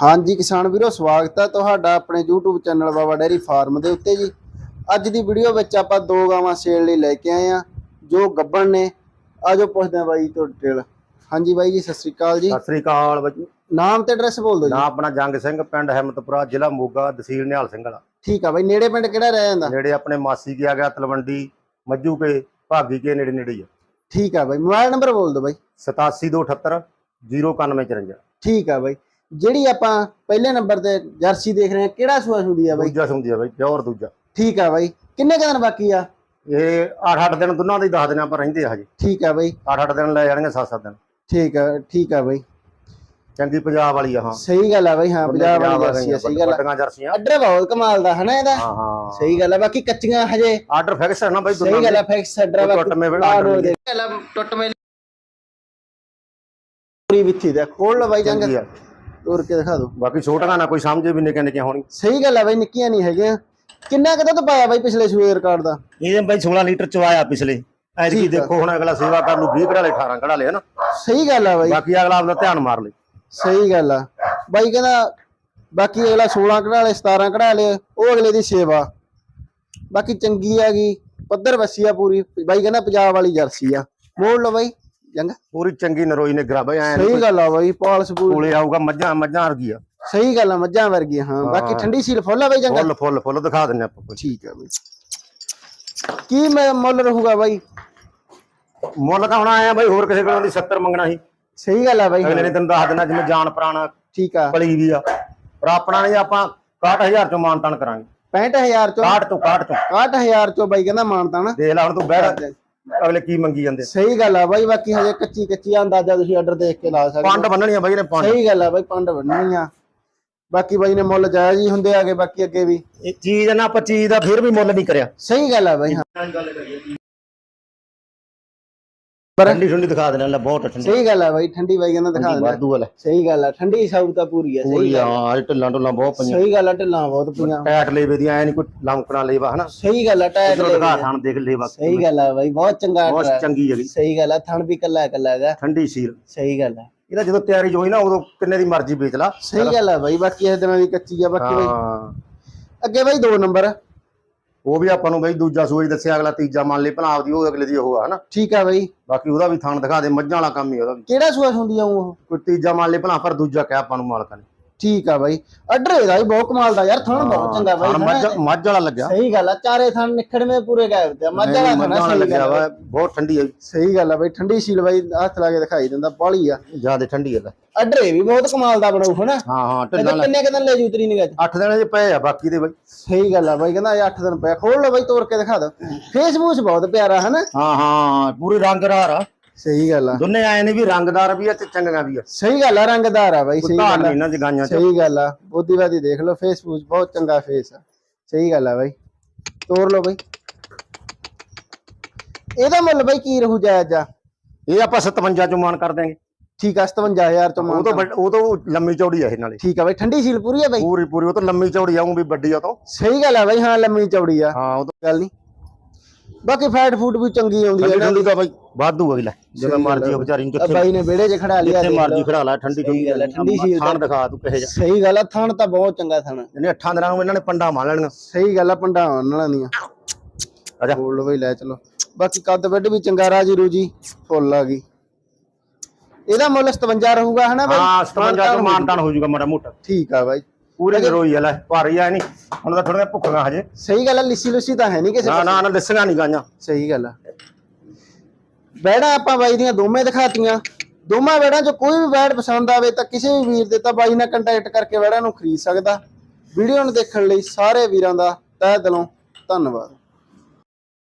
ਹਾਂਜੀ ਕਿਸਾਨ ਵੀਰੋ ਸਵਾਗਤ ਹੈ ਤੁਹਾਡਾ ਆਪਣੇ YouTube channel Baba dairy farm ਦੇ ਉੱਤੇ ਜੀ। ਅੱਜ ਦੀ ਵੀਡੀਓ ਵਿੱਚ ਆਪਾਂ ਦੋ ਗਾਵਾਂ ਸੇਲ ਲਈ ਲੈ ਕੇ ਆਏ ਆ ਜੋ ਗੱਬਣ ਨੇ। ਆਜੋ ਪੁੱਛਦੇ ਆ ਬਾਈ ਤੋਂ ਡਿਟੇਲ ਹਾਂਜੀ ਬਾਈ ਜੀ ਸਤਿ ਸ੍ਰੀ ਅਕਾਲ ਜੀ। ਸਤਿ ਸ੍ਰੀ ਅਕਾਲ ਬੱਚੂ ਨਾਮ ਤੇ ਐਡਰੈਸ ਬੋਲ ਦਿਓ ਨਾ ਜੀ ਆਪਣਾ ਜੰਗ ਸਿੰਘ ਪਿੰਡ ਹਿੰਮਤਪੁਰਾ ਜ਼ਿਲ੍ਹਾ ਮੋਗਾ ਤਹਿਸੀਲ ਨਿਹਾਲ ਸਿੰਘ ਵਾਲਾ। ਠੀਕ ਆ ਬਾਈ ਨੇੜੇ ਪਿੰਡ ਕਿਹੜਾ ਰਹਿ ਜਾਂਦਾ? ਨੇੜੇ ਆਪਣੇ ਮਾਸੀ ਕੀ ਆ ਗਿਆ ਤਲਵੰਡੀ ਮੱਜੂ ਕੇ ਭਾਗੀ ਕੇ ਨੇੜੇ ਨੇੜੇ ਹੀ ਆ। ਠੀਕ ਆ ਬਾਈ ਮੋਬਾਈਲ ਨੰਬਰ ਬੋਲ ਦਿਓ ਬਾਈ। 8728 09154 ਠੀਕ ਆ ਬਾਈ। ਜਿਹੜੀ ਆਪਾਂ ਪਹਿਲੇ ਨੰਬਰ ਤੇ ਜਰਸੀ ਦੇਖ ਰਹੇ ਹਾਂ ਕਿਹੜਾ ਸੂਆ ਸੁਦੀ ਆ ਬਾਈ? ਦੂਜਾ ਸੁਣਦੀ ਆ ਬਾਈ ਪਿਓਰ ਦੂਜਾ। ਠੀਕ ਆ ਬਾਈ। ਕਿੰਨੇ ਕੁ ਦਿਨ ਬਾਕੀ ਆ? ਇਹ 8-8 ਦਿਨ ਦੋਨਾਂ ਦੇ 10 ਦਿਨਾਂ ਪਰ ਰਹਿੰਦੇ ਆ ਹਜੇ। ਠੀਕ ਆ ਬਾਈ। 8-8 ਦਿਨ ਲੈ ਜਾਣਗੇ 7-7 ਦਿਨ। ਠੀਕ ਆ ਠੀਕ ਆ ਬਾਈ। ਚੰਗੀ ਪੰਜਾਬ ਵਾਲੀ ਆ ਹਾਂ। ਸਹੀ ਗੱਲ ਆ ਬਾਈ ਹਾਂ ਪੰਜਾਬ ਵਾਲੀ ਜਰਸੀ ਆ ਸਹੀ ਗੱਲ ਆ। ਵੱਡੀਆਂ ਜਰਸੀਆਂ। ਆਰਡਰ ਬਹੁਤ ਕਮਾਲ ਦਾ ਹਨਾ ਇਹਦਾ? ਹਾਂ ਹਾਂ। ਸਹੀ ਗੱਲ ਆ ਬਾਕੀ ਕੱਚੀਆਂ ਹਜੇ ਆਰਡਰ ਫਿਕਸ ਹੈ ਨਾ ਬਾਈ ਸਹੀ ਗੱਲ ਆ ਫਿਕਸ ਆਰਡਰ ਕੋਈ ਟੁੱਟ ਮੇ ਵੇਲਾ order ਨਹੀਂ। ਗੱਲ ਆ ਟੁੱਟ ਮੇ ਪੂਰੀ ਵਿੱਥੀ ਦਾ ਖੋਲ ਲਓ ਬਾਈ ਜੰਗ ਚੰਗੀ ਆ। ਤੋਰ ਕੇ ਦਿਖਾ ਦਿਓ। ਬਾਕੀ ਛੋਟੀਆਂ ਨਾ ਕੋਈ ਸਮਝੇ ਵੀ ਨਿੱਕੇ ਨਿੱਕੇ ਹੋਣੀ। ਸਹੀ ਗੱਲ ਆ ਬਾਈ ਨਿੱਕੀਆਂ ਨਹੀਂ ਹੈਗੀਆਂ। ਕਿੰਨਾ ਕੁ ਦੁੱਧ ਪਾਇਆ ਬਾਈ ਪਿਛਲੇ ਸੂਏ ਰਿਕਾਰਡ ਦਾ? ਇਹ ਬਾਈ 16 ਲੀਟਰ ਚਵਾਇਆ ਪਿਛਲੇ। ਐਤਕੀ ਠੀਕ ਆ। ਦੇਖੋ ਹੁਣ ਅਗਲਾ ਸੇਵਾ ਕਰ ਲੂ 20 ਕਢਾ ਲੈ 18 ਕਢਾ ਲੈ ਹਨਾ। ਸਹੀ ਗੱਲ ਆ ਬਾਈ। ਬਾਕੀ ਅਗਲਾ ਆਪਦਾ ਧਿਆਨ ਮਾਰ ਲੈ ਸਹੀ ਗੱਲ ਆ। ਬਾਈ ਕਹਿੰਦਾ ਬਾਕੀ ਅਗਲਾ 16 ਕਢਾ ਲੇ 17 ਕਢਾ ਲੇ ਉਹ ਅਗਲੇ ਦੀ ਸੇਵਾ। ਬਾਕੀ ਚੰਗੀ ਹੈਗੀ ਪੱਧਰ ਵਸੀ ਆ ਪੂਰੀ। ਬਾਈ ਕਹਿੰਦਾ ਪੰਜਾਬ ਵਾਲੀ ਜਰਸੀ ਆ। ਮੋੜ ਲਓ ਬਾਈ। ਜੰਗ ਪੂਰੀ ਚੰਗੀ ਨਰੋਈ ਨੇ ਗਰਾ ਬਈ ਐ ਸਹੀ ਗੱਲ ਆ ਬਾਈ ਪਾਲਸ ਪੂਰੀ ਕੋਲੇ ਆਊਗਾ ਮੱਝਾਂ ਮੱਝਾਂ ਵਰਗੀ ਆ ਸਹੀ ਗੱਲ ਆ ਮੱਝਾਂ ਵਰਗੀਆਂ ਹਾਂ। ਬਾਕੀ ਠੰਡੀ ਸੀਲ ਫੁੱਲ ਆ ਬਾਈ ਜੰਗ ਫੁੱਲ ਫੁੱਲ ਫੁੱਲ ਦਿਖਾ ਦਿੰਨੇ ਆਪਾਂ। ਠੀਕ ਆ ਬਾਈ। ਕੀ ਮੈਂ ਮੁੱਲ ਰਹੂਗਾ ਬਾਈ? ਮੁੱਲ ਤਾਂ ਹੁਣ ਆਇਆ ਬਾਈ ਹੋਰ ਕਿਸੇ ਕੋਲੋਂ ਦੀ 70 ਮੰਗਣਾ ਸੀ। ਸਹੀ ਗੱਲ ਆ ਬਾਈ। ਅਗਲੇ ਨੇ ਤੈਨੂੰ ਦੱਸ ਦੇਣਾ ਜਿਵੇਂ ਜਾਨ ਪ੍ਰਾਣ ਠੀਕ ਆ। ਪਲੀ ਵੀ ਆ। ਪਰ ਆਪਣਾ ਨਹੀਂ ਆਪਾਂ 61000 ਚੋਂ ਮਾਨਤਾਨ ਕਰਾਂਗੇ। 65000 ਚੋਂ? 60 ਤੋਂ 61 ਤੋਂ। 61000 ਚੋਂ ਬਾਈ ਕਹਿੰਦਾ ਮਾਨਤਾ ਨਾ ਦੇਖ ਲੈ ਹੁਣ ਤੂੰ ਬਹਿ ਅਗਲੇ ਕੀ ਮੰਗੀ ਜਾਂਦੇ? ਸਹੀ ਗੱਲ ਆ ਬਾਈ ਬਾਕੀ ਹਜੇ ਕੱਚੀ ਕੱਚੀ ਆ ਅੰਦਾਜ਼ਾ ਤੁਸੀਂ ਆਰਡਰ ਦੇਖ ਕੇ ਲਾ ਸਕਦੇ। ਪੰਡ ਬੰਨਣੀਆਂ ਬਾਈ ਨੇ ਪੰਡ। ਸਹੀ ਗੱਲ ਆ ਬਾਈ ਪੰਡ ਬੰਨਣੀ ਆ। ਬਾਕੀ ਬਾਈ ਨੇ ਮੁੱਲ ਜਾਇਜ਼ ਹੀ ਹੁੰਦੇ ਆਗੇ ਬਾਕੀ ਅੱਗੇ ਵੀ। ਇਹ ਚੀਜ਼ ਨਾ ਆਪਾਂ ਚੀਜ਼ ਦਾ ਫਿਰ ਵੀ ਮੁੱਲ ਨਹੀਂ ਕਰਿਆ। ਸਹੀ ਗੱਲ ਆ ਬਾਈ ਹਾਂ। ਠੰਡੀ ਠੰਡੀ ਦਿਖਾ ਦੇਣਾ ਲੈ ਬਹੁਤ ਠੰਡੀ। ਸਹੀ ਗੱਲ ਆ ਬਾਈ ਠੰਡੀ ਬਾਈ ਕਹਿੰਦਾ ਦਿਖਾ ਦਿੰਦਾ। ਵਾਧੂ ਵਾਲਾ। ਸਹੀ ਗੱਲ ਆ ਠੰਡੀ ਸਾਊ ਤਾਂ ਪੂਰੀ ਆ ਸਹੀ ਪੂਰੀ ਗੱਲ ਆ। ਅੱਜ ਢਿੱਲਾਂ ਢੁੱਲਾਂ ਬਹੁਤ ਪਈਆਂ। ਸਹੀ ਗੱਲ ਆ ਢਿੱਲਾਂ ਬਹੁਤ ਪਈਆਂ। ਟੈਟ ਲੇਵੇ ਦੀ ਐ ਨਹੀਂ ਕੋਈ ਲੰਕਣਾ ਲੇਵਾ ਹਨਾ? ਸਹੀ ਗੱਲ ਆ ਟਾਇਰ ਇਧਰੋਂ ਲੈ ਦਿਖਾ ਕੇ। ਥਣ ਦੇਖ ਲੇਵਾ ਸਹੀ ਗੱਲ ਆ ਬਾਈ ਬਹੁਤ ਚੰਗਾ ਬਹੁਤ। ਚੰਗੀ ਹੈਗੀ। ਸਹੀ ਗੱਲ ਆ ਥਣ ਵੀ ਕੱਲਾ ਕੱਲਾ ਹੈਗਾ। ਠੰਡੀ ਸੀਲ। ਸਹੀ ਗੱਲ ਆ। ਇਹਦਾ ਜਦੋਂ ਤਿਆਰੀ ਹੋਈ ਨਾ ਉਦੋਂ ਕਿੰਨੇ ਦੀ ਮਰਜ਼ੀ ਵੇਚ ਲਾ। ਸਹੀ ਗੱਲ ਆ ਬਾਈ ਬਾਕੀ ਇਸ ਦਿਨਾਂ ਦੀ ਕੱਚੀ ਆ ਬਾਕੀ ਬਾਈ। ਹਾਂ। ਅੱਗੇ ਬਾਈ ਦੋ ਨੰਬਰ। ਉਹ ਵੀ ਆਪਾਂ ਨੂੰ ਬਈ ਦੂਜਾ ਸੂਈ ਦੱਸਿਆ ਅਗਲਾ ਤੀਜਾ ਮੰਨ ਲਈ ਭਲਾ ਆਪਦੀ ਉਹ ਅਗਲੇ ਦੀ ਉਹ ਆ ਹਨਾ? ਠੀਕ ਆ ਬਾਈ। ਬਾਕੀ ਉਹਦਾ ਵੀ ਥਣ ਦਿਖਾ ਦੇ ਮੱਝਾਂ ਵਾਲਾ ਕੰਮ ਹੀ ਉਹਦਾ ਵੀ। ਕਿਹੜਾ ਸੂਆ ਹੁੰਦੀ ਆ ਉਹ? ਕੋਈ ਤੀਜਾ ਮੰਨ ਲਈ ਭਲਾ ਪਰ ਦੂਜਾ ਕਹਿ ਆਪਾਂ ਨੂੰ ਮਾਲਕਾਂ ਨੇ। ਠੀਕ ਆ ਬਾਈ। ਆਰਡਰ ਇਹਦਾ ਵੀ ਬਹੁਤ ਕਮਾਲ ਦਾ ਯਾਰ ਥਣ ਬਹੁਤ ਚੰਗਾ ਬਾਈ ਮੱਝ ਮੱਝ ਵਾਲਾ ਲੱਗਿਆ। ਸਹੀ ਗੱਲ ਆ ਚਾਰੇ ਥਣ ਨਿਖੜਵੇਂ ਪੂਰੇ ਗਾਇਬ ਤੇ ਆ। ਮੱਝ ਵਾਲਾ ਥਣਾ ਸਹੀ ਲੱਗਿਆ ਗੱਲ ਆ। ਬਹੁਤ ਠੰਡੀ ਹੈ ਸਹੀ ਗੱਲ ਆ ਬਾਈ ਠੰਡੀ ਸੀਲ ਬਾਈ ਹੱਥ ਲਾ ਕੇ ਦਿਖਾਈ ਦਿੰਦਾ ਬਾਲੀ ਆ। ਜ਼ਿਆਦਾ ਠੰਡੀ ਹੈ ਆਰਡਰ ਇਹ ਵੀ ਬਹੁਤ ਕਮਾਲ ਦਾ ਬਣਾਉ ਹਨਾ? ਹਾਂ ਹਾਂ ਢਿੱਲਾਂ ਕਿੰਨੇ ਕਿੰਨੇ ਲੈ ਜੂ ਤੇਰੀ ਨਿਗਾਹ ਚ? 8 ਦਿਨਾਂ ਦੇ ਪਏ ਆ ਬਾਕੀ ਦੇ ਬਈ। ਸਹੀ ਗੱਲ ਆ ਬਾਈ ਕਹਿੰਦਾ ਇਹ 8 ਦਿਨ ਪਿਆ ਖੋਲ ਲਓ ਬਾਈ ਤੋੜ ਕੇ ਦਿਖਾ ਦੋ ਫੇਸਬੁੱਕ ਬਹੁਤ ਪਿਆਰਾ ਹਨਾ? ਹਾਂ ਹਾਂ ਪੂਰੀ ਰੰਗਦਾਰ ਆ। ਸਹੀ ਗੱਲ ਆ। ਦੋਨੇ ਆਏ ਨੇ ਵੀ ਰੰਗਦਾਰ ਵੀ ਆ ਤੇ ਚੰਗੀਆਂ ਵੀ ਆ। ਸਹੀ ਗੱਲ ਆ ਰੰਗਦਾਰ ਆ ਬਾਈ ਸਹੀ ਗੱਲ ਆ। ਇਹਨਾਂ ਜਗਾਈਆਂ ਚ। ਸਹੀ ਗੱਲ ਆ ਬੁੱਧੀਵਾਦੀ ਦੇਖ ਲਓ ਫੇਸਬੁੱਕ ਬਹੁਤ ਚੰਗਾ ਫੇਸ ਆ। ਸਹੀ ਗੱਲ ਆ ਬਾਈ। ਤੋੜ ਲਓ ਬਾਈ। ਇਹਦਾ ਮੁੱਲ ਬਾਈ ਕੀ ਰਹੂ ਜਾਇਜ਼ ਆ? ਇਹ ਆਪਾਂ 57 ਚੋਂ ਮਾਨ ਕਰ ਦਿਆਂਗੇ। ਠੀਕ ਆ 57000 ਤੋਂ ਉਹ ਮਾਨ ਤੋਂ ਵੱਡ- ਉਹ ਤੋਂ ਲੰਮੀ ਚੌੜੀ ਆ ਇਹ ਨਾਲੇ। ਠੀਕ ਆ ਬਾਈ ਠੰਡੀ ਸੀਲ ਪੂਰੀ ਆ ਬਾਈ? ਪੂਰੀ ਪੂਰੀ ਉਹ ਤੋਂ ਲੰਮੀ ਚੌੜੀ ਆਉਂ ਵੀ ਵੱਡੀ ਆ ਤੋਂ। ਸਹੀ ਗੱਲ ਆ ਬਾਈ ਹਾਂ ਲੰਮੀ ਚੌੜੀ ਆ। ਹਾਂ ਉਹ ਤੋਂ ਗੱਲ ਨਹੀਂ ਬਾਕੀ ਫੈਟ ਫੂਡ ਵੀ ਚੰਗੀ ਆਉਂਦੀ ਠੰਡੀ ਹੈ ਨਾ ਠੰਡੀ ਦਾ। ਬਾਈ ਵਾਧੂ ਅਗਲਾ ਜਿਵੇਂ ਮਰਜ਼ੀ। ਉਹ ਵਿਚਾਰੀ ਨੂੰ ਜਿੱਥੇ ਬਾਈ ਨੇ ਵਿਹੜੇ 'ਚ ਖੜਾ ਲਿਆ ਜਿੱਥੇ ਮਰਜ਼ੀ। ਖੜਾ ਲਾ ਠੰਡੀ ਆ, ਠੰਡੀ ਸੀਲ ਥਾਣ ਤਾਂ- ਦਿਖਾ ਤੂੰ ਕਹੇ ਜਾ ਸਹੀ ਗੱਲ ਆ ਥਣ ਤਾਂ ਬਹੁਤ ਚੰਗਾ ਥਣ ਇਹਨੇ ਅੱਠਾਂ ਦਿਨਾਂ ਨੂੰ ਇਹਨਾਂ ਨੇ ਪੰਡਾ ਮਾਰ ਲੈਣੀਆਂ। ਸਹੀ ਗੱਲ ਆ ਪੰਡਾ ਉਹਨਾਂ ਦੀਆਂ। ਆਜਾ ਬੋਲ ਬਈ ਲੈ ਚਲੋ। ਬਾਕੀ ਕੱਦ ਵੱਡ ਵੀ ਚੰਗਾ ਰਾਜੀ ਰੂਜੀ ਫੁੱਲ ਆ ਗਈ। ਇਹਦਾ ਮੁੱਲ 57 ਰਹੂਗਾ ਹਨਾ ਬਾਈ? ਹਾਂ 57 ਚੋਂ ਮਾਨਤਾਨ ਹੋ ਜਾਊਗਾ ਮਾੜਾ ਮੋਟਾ। ਠੀਕ ਆ ਬਾਈ। ਪੂਰੇ ਨਰੋਈ ਆ ਲੈ ਭਾਰੀ ਆ ਨਹੀਂ। ਹੁਣ ਤਾਂ ਥੋੜੀਆਂ ਭੁੱਖੀਆਂ ਹਜੇ। ਸਹੀ ਗੱਲ ਆ ਲਿੱਸੀ ਲੁੱਸੀ ਤਾਂ ਹੈ ਨਹੀਂ ਕਿਸੇ ਨਾ ਨਾ ਨਾ ਦੱਸੀਆਂ ਨਹੀਂ ਗਾਈਆਂ। ਸਹੀ ਗੱਲ ਆ। ਬੈੜਾ ਆਪਾਂ ਬਾਈ ਦੀਆਂ ਦੋਵੇਂ ਦਿਖਾਤੀਆਂ। ਦੋਵਾਂ ਬੈੜਾਂ 'ਚ ਕੋਈ ਵੀ ਬੈੜ ਪਸੰਦ ਆਵੇ ਤਾਂ ਕਿਸੇ ਵੀ ਵੀਰ ਦੇ ਤਾਂ ਬਾਈ ਨਾਲ ਕੰਟੈਕਟ ਕਰਕੇ ਬੈੜਾਂ ਨੂੰ ਖਰੀਦ ਸਕਦਾ। ਵੀਡੀਓ ਨੂੰ ਦੇਖਣ ਲਈ ਸਾਰੇ ਵੀਰਾਂ ਦਾ ਤਹਿ ਦਿਲੋਂ ਧੰਨਵਾਦ।